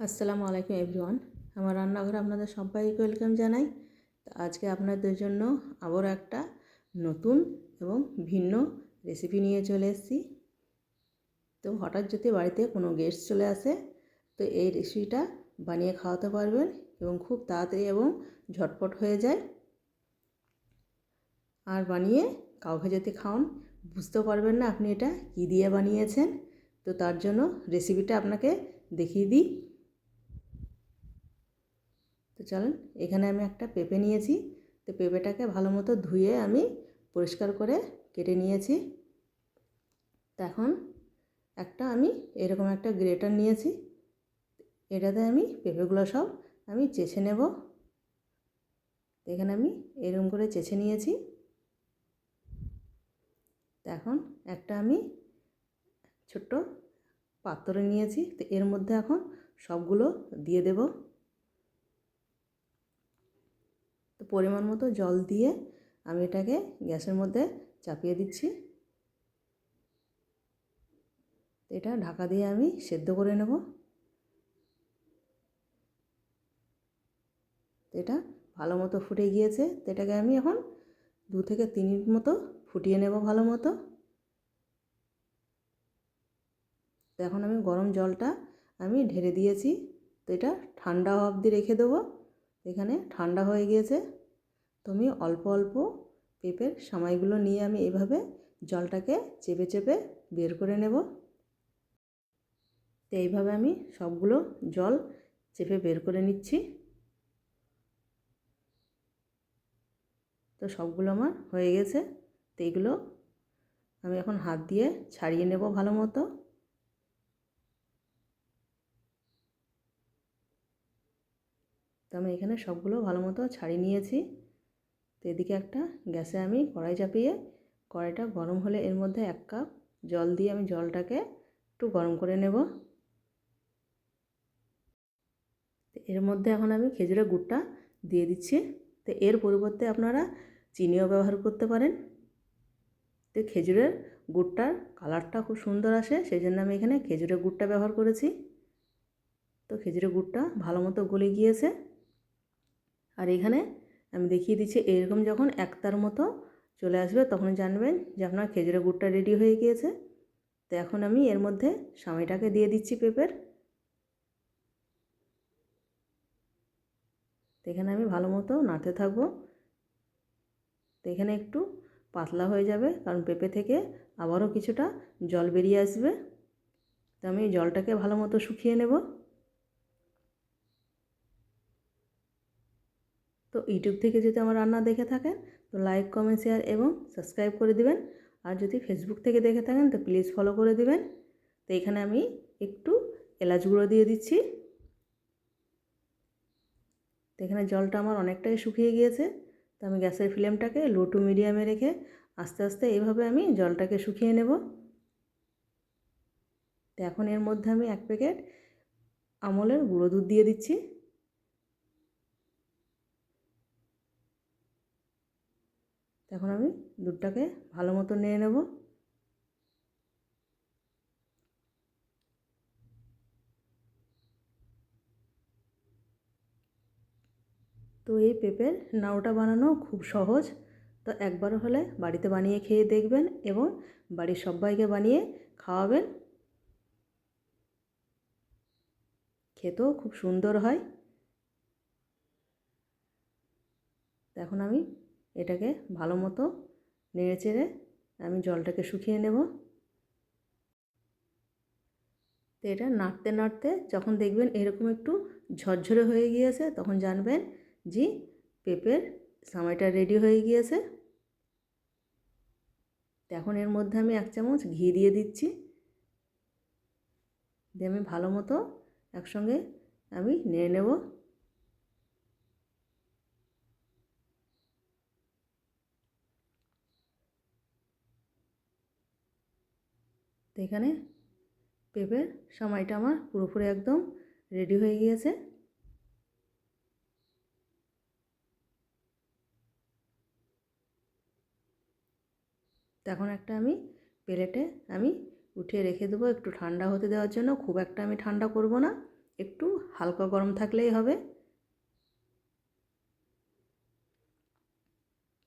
আসসালামু আলাইকুম এভরিওয়ান। আমার রান্নাঘরে আপনাদের সবাইকে ওয়েলকাম জানাই। তো আজকে আপনাদের জন্য আবারও একটা নতুন এবং ভিন্ন রেসিপি নিয়ে চলে এসেছি। তো হঠাৎ যদি বাড়িতে কোনো গেস্ট চলে আসে, তো এই রেসিপিটা বানিয়ে খাওয়াতে পারবেন এবং খুব তাড়াতাড়ি এবং ঝটপট হয়ে যায়। আর বানিয়ে কাউকে যদি খাওয়ান, বুঝতেও পারবেন না আপনি এটা কী দিয়ে বানিয়েছেন। তো তার জন্য রেসিপিটা আপনাকে দেখিয়ে দিই। তো চলেন, এখানে আমি একটা পেঁপে নিয়েছি। তো পেঁপেটাকে ভালো মতো ধুয়ে আমি পরিষ্কার করে কেটে নিয়েছি। তো এখন একটা আমি এরকম একটা গ্রেটার নিয়েছি। এটাতে আমি পেঁপেগুলো সব আমি চেছে নেব। এখানে আমি এরকম করে চেছে নিয়েছি। তো এখন একটা আমি ছোট্ট পাত্র নিয়েছি। তো এর মধ্যে এখন সবগুলো দিয়ে দেবো তো পরিমাণ মতো জল দিয়ে আমি এটাকে গ্যাসের মধ্যে চাপিয়ে দিচ্ছি। এটা ঢাকা দিয়ে আমি সেদ্ধ করে নেব। এটা ভালো মতো ফুটে গিয়েছে। এটাকে আমি এখন দু থেকে তিন মিনিট মতো ফুটিয়ে নেব ভালো মতো। তো এখন আমি গরম জলটা আমি ঢেলে দিয়েছি। তো এটা ঠান্ডা অবধি রেখে দেবো। এখানে ঠান্ডা হয়ে গিয়েছে। তো আমি অল্প অল্প পেঁপের সামাইগুলো নিয়ে আমি এভাবে জলটাকে চেপে চেপে বের করে নেব। তো এইভাবে আমি সবগুলো জল চেপে বের করে নিচ্ছি। তো সবগুলো আমার হয়ে গেছে। তো এইগুলো আমি এখন হাত দিয়ে ছাড়িয়ে নেব ভালো মতো। তো আমি এখানে সবগুলো ভালো মতো ছাড়িয়ে নিয়েছি। তো এদিকে একটা গ্যাসে আমি কড়াই চাপিয়ে, কড়াইটা গরম হলে এর মধ্যে এক কাপ জল দিয়ে আমি জলটাকে একটু গরম করে নেব। এর মধ্যে এখন আমি খেজুরের গুড়টা দিয়ে দিচ্ছি। তো এর পরিবর্তে আপনারা চিনিও ব্যবহার করতে পারেন। তো খেজুরের গুড়টার কালারটা খুব সুন্দর আসে, সেই জন্য আমি এখানে খেজুরের গুড়টা ব্যবহার করেছি। তো খেজুরের গুড়টা ভালো মতো গলে গিয়েছে। আর এখানে আমি দেখিয়ে দিচ্ছি, এরকম যখন একতার মতো চলে আসবে তখন জানবেন যে আপনার খেজুরের গুড়টা রেডি হয়ে গিয়েছে। তো এখন আমি এর মধ্যে সামাইটাকে দিয়ে দিচ্ছি পেঁপের। তো এখানে আমি ভালো মতো নাড়তে থাকব। তো এখানে একটু পাতলা হয়ে যাবে, কারণ পেঁপে থেকে আবারও কিছুটা জল বেরিয়ে আসবে। তো আমি জলটাকে ভালো মতো শুকিয়ে নেব। তো ইউটিউব থেকে যদি আমার রান্না দেখে থাকেন, তো লাইক কমেন্ট শেয়ার এবং সাবস্ক্রাইব করে দিবেন। আর যদি ফেসবুক থেকে দেখে থাকেন, তো প্লিজ ফলো করে দিবেন। তো এখানে আমি একটু এলাচ গুঁড়ো দিয়ে দিচ্ছি। তো এখানে জলটা আমার অনেকটাই শুকিয়ে গিয়েছে। তো আমি গ্যাসের ফ্লেমটাকে লো টু মিডিয়ামে রেখে আস্তে আস্তে এইভাবে আমি জলটাকে শুকিয়ে নেব। তো এখন এর মধ্যে আমি এক প্যাকেট আমলের গুঁড়ো দুধ দিয়ে দিচ্ছি। এখন আমি দুধটাকে ভালো মতো নিয়ে নেব। তো এই পেঁপের নাড়ুটা বানানো খুব সহজ। তো একবার হলে বাড়িতে বানিয়ে খেয়ে দেখবেন এবং বাড়ির সবাইকে বানিয়ে খাওয়াবেন। খেতেও খুব সুন্দর হয়। এখন আমি এটাকে ভালো মতো নেড়ে চেড়ে আমি জলটাকে শুকিয়ে নেব। তো এটা নাড়তে নাড়তে যখন দেখবেন এরকম একটু ঝরঝরে হয়ে গিয়েছে, তখন জানবেন যে পেঁপের সামাইটা রেডি হয়ে গিয়েছে। এখন এর মধ্যে আমি এক চামচ ঘি দিয়ে দিচ্ছি। দিয়ে আমি ভালো মতো একসঙ্গে আমি নেড়ে নেব। তো এখানে পেঁপের সময়টা আমার পুরোপুরি একদম রেডি হয়ে গিয়েছে। এখন একটা আমি প্লেটে আমি উঠিয়ে রেখে দেবো একটু ঠান্ডা হতে দেওয়ার জন্য। খুব একটা আমি ঠান্ডা করব না, একটু হালকা গরম থাকলেই হবে।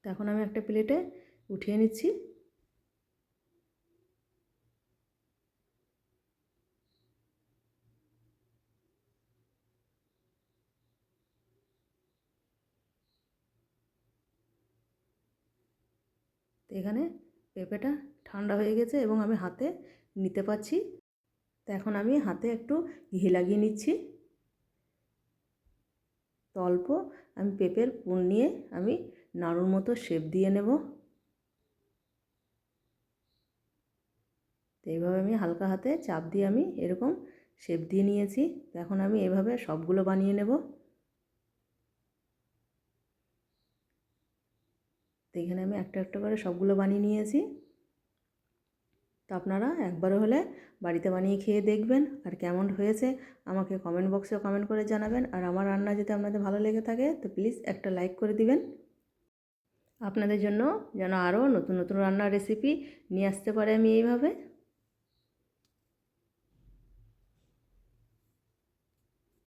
তো এখন আমি একটা প্লেটে উঠিয়ে নিচ্ছি। তো এখানে পেঁপেটা ঠান্ডা হয়ে গেছে এবং আমি হাতে নিতে পারছি। তো এখন আমি হাতে একটু ঘি লাগিয়ে নিচ্ছি। তো অল্প আমি পেঁপের পুর নিয়ে আমি নাড়ুর মতো শেপ দিয়ে নেব। তো এইভাবে আমি হালকা হাতে চাপ দিয়ে আমি এরকম শেপ দিয়ে নিয়েছি। এখন আমি এভাবে সবগুলো বানিয়ে নেব তো এখানে আমি একটা একটা করে সবগুলো বানিয়ে নিয়েছি। তো আপনারা একবারও হলে বাড়িতে বানিয়ে খেয়ে দেখবেন আর কেমন হয়েছে আমাকে কমেন্ট বক্সে কমেন্ট করে জানাবেন। আর আমার রান্না যদি আপনাদের ভালো লেগে থাকে তো প্লিজ একটা লাইক করে দিবেন। আপনাদের জন্য যেন আরও নতুন নতুন রান্নার রেসিপি নিয়ে আসতে পারে আমি এইভাবে।